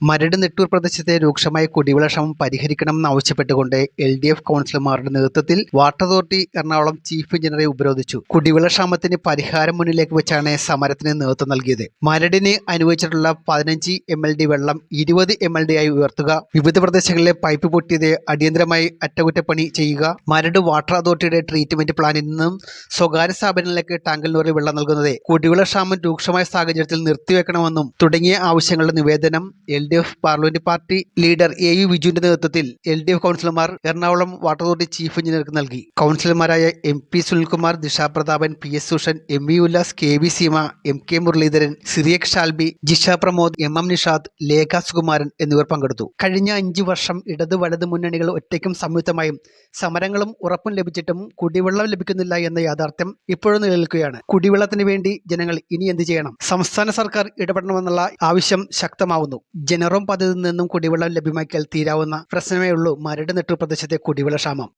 മരട് നെട്ടൂർ പ്രദേശത്തെ രൂക്ഷമായ കുടിവെള്ള ക്ഷമം പരിഹരിക്കണമെന്ന് ആവശ്യപ്പെട്ടുകൊണ്ട് എൽ ഡി എഫ് കൗൺസിലർമാരുടെ നേതൃത്വത്തിൽ വാട്ടർ അതോറിറ്റി എറണാകുളം ചീഫ് എഞ്ചിനീയറെ ഉപരോധിച്ചു. കുടിവെള്ള ക്ഷാമത്തിന് പരിഹാരം മുന്നിലേക്ക് വെച്ചാണ് സമരത്തിന് നേതൃത്വം നൽകിയത്. മരടിന് അനുവദിച്ചിട്ടുള്ള പതിനഞ്ച് എം എൽ ഡി വെള്ളം ഇരുപത് എം എൽ ഡി ആയി ഉയർത്തുക വിവിധ പ്രദേശങ്ങളിലെ പൈപ്പ് പൊട്ടിയത് അടിയന്തരമായി അറ്റകുറ്റപ്പണി ചെയ്യുക മരട് വാട്ടർ അതോറിറ്റിയുടെ ട്രീറ്റ്മെന്റ് പ്ലാനിൽ നിന്നും സ്വകാര്യ സ്ഥാപനങ്ങളിലേക്ക് ടാങ്കൽ വെള്ളം നൽകുന്നത് കുടിവെള്ള ക്ഷാമം രൂക്ഷമായ സാഹചര്യത്തിൽ നിർത്തിവെക്കണമെന്നും തുടങ്ങിയ ആവശ്യങ്ങളുടെ നിവേദനം L D F parliament party leader A U വിജുവിന്റെ നേതൃത്വത്തിൽ എൽ ഡി എഫ് കൗൺസിലർമാർ എറണാകുളം വാട്ടർ അതോറിറ്റി ചീഫ് എഞ്ചിനീയർക്ക് നൽകി. കൗൺസിലർമാരായ M P Sunilkumar Disha Prathapan P S Sushan M V Ullas K V Seema M K Muraleedharan Cyriac Shalby Jisha Pramod M M Nishad Lekha Sukumaran എന്നിവർ പങ്കെടുത്തു. കഴിഞ്ഞ അഞ്ചു വർഷം ഇടത് വലത് മുന്നണികൾ ഒറ്റയ്ക്കും സംയുക്തമായും സമരങ്ങളും ഉറപ്പും ലഭിച്ചിട്ടും കുടിവെള്ളം ലഭിക്കുന്നില്ല എന്ന യാഥാർത്ഥ്യം ഇപ്പോഴും നിലനിൽക്കുകയാണ്. കുടിവെള്ളത്തിന് വേണ്ടി ജനങ്ങൾ ഇനി എന്ത് ചെയ്യണം? സംസ്ഥാന സർക്കാർ ഇടപെടണമെന്നുള്ള ആവശ്യം ശക്തമാവുന്നു. ജനറോം പദ്ധതിയിൽ നിന്നും കുടിവെള്ളം ലഭ്യമാക്കിയാൽ തീരാവുന്ന പ്രശ്നമേ ഉള്ളൂ മരട് നെട്ടൂർ പ്രദേശത്തെ കുടിവെള്ള ക്ഷാമം.